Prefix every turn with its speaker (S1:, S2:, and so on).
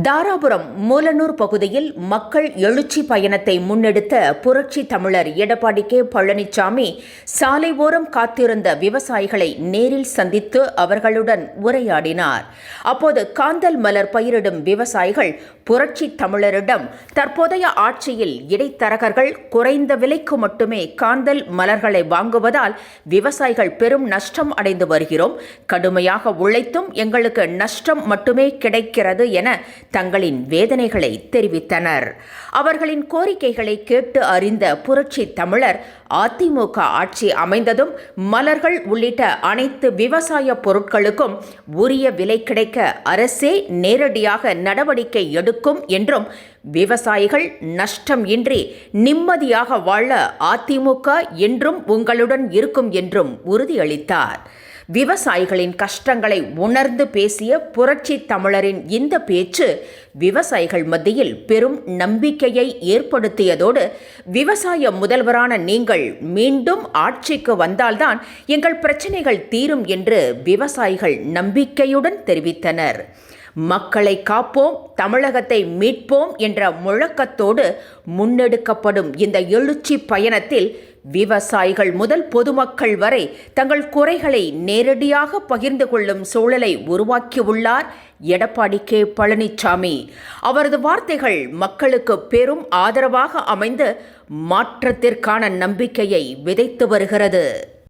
S1: தாராபுரம் மூலனூர் பகுதியில் மக்கள் எழுச்சி பயணத்தை முன்னெடுத்த புரட்சி தமிழர் எடப்பாடி கே பழனிசாமி சாலை ஓரம் காத்திருந்த விவசாயிகளை நேரில் சந்தித்து அவர்களுடன் உரையாடினார். அப்போது காந்தல் மலர் பயிரிடும் விவசாயிகள் புரட்சி தமிழரிடம் தற்போதைய ஆட்சியில் இடைத்தரகர்கள் குறைந்த விலைக்கு மட்டுமே காந்தல் மலர்களை வாங்குவதால் விவசாயிகள் பெரும் நஷ்டம் அடைந்து வருகிறோம். கடுமையாக உழைத்தும் எங்களுக்கு நஷ்டம் மட்டுமே கிடைக்கிறது என தங்களின் வேதனைகளை தெரிவித்தனர். அவர்களின் கோரிக்கைகளை கேட்டு அறிந்த புரட்சி தமிழர் அதிமுக ஆட்சி அமைந்ததும் மலர்கள் உள்ளிட்ட அனைத்து விவசாய பொருட்களுக்கும் உரிய விலை கிடைக்க அரசே நேரடியாக நடவடிக்கை எடுக்கும் என்றும் விவசாயிகள் நஷ்டம் இன்றி நிம்மதியாக வாழ அதிமுக என்றும் உங்களுடன் இருக்கும் என்றும் உறுதியளித்தார். விவசாயிகளின் கஷ்டங்களை உணர்ந்து பேசிய புரட்சி தமிழரின் இந்த பேச்சு விவசாயிகள் மத்தியில் பெரும் நம்பிக்கையை ஏற்படுத்தியதோடு விவசாய முதல்வரான நீங்கள் மீண்டும் ஆட்சிக்கு வந்தால்தான் எங்கள் பிரச்சனைகள் தீரும் என்று விவசாயிகள் நம்பிக்கையுடன் தெரிவித்தனர். மக்களை காப்போம் தமிழகத்தை மீட்போம் என்ற முழக்கத்தோடு முன்னெடுக்கப்படும் இந்த எழுச்சி பயணத்தில் விவசாயிகள் முதல் பொதுமக்கள் வரை தங்கள் குறைகளை நேரடியாக பகிர்ந்து கொள்ளும் சூழலை உருவாக்கியுள்ளார் எடப்பாடி கே. பழனிசாமி அவரது வார்த்தைகள் மக்களுக்கு பெரும் ஆதரவாக அமைந்து மாற்றத்திற்கான நம்பிக்கையை விதைத்து வருகிறது.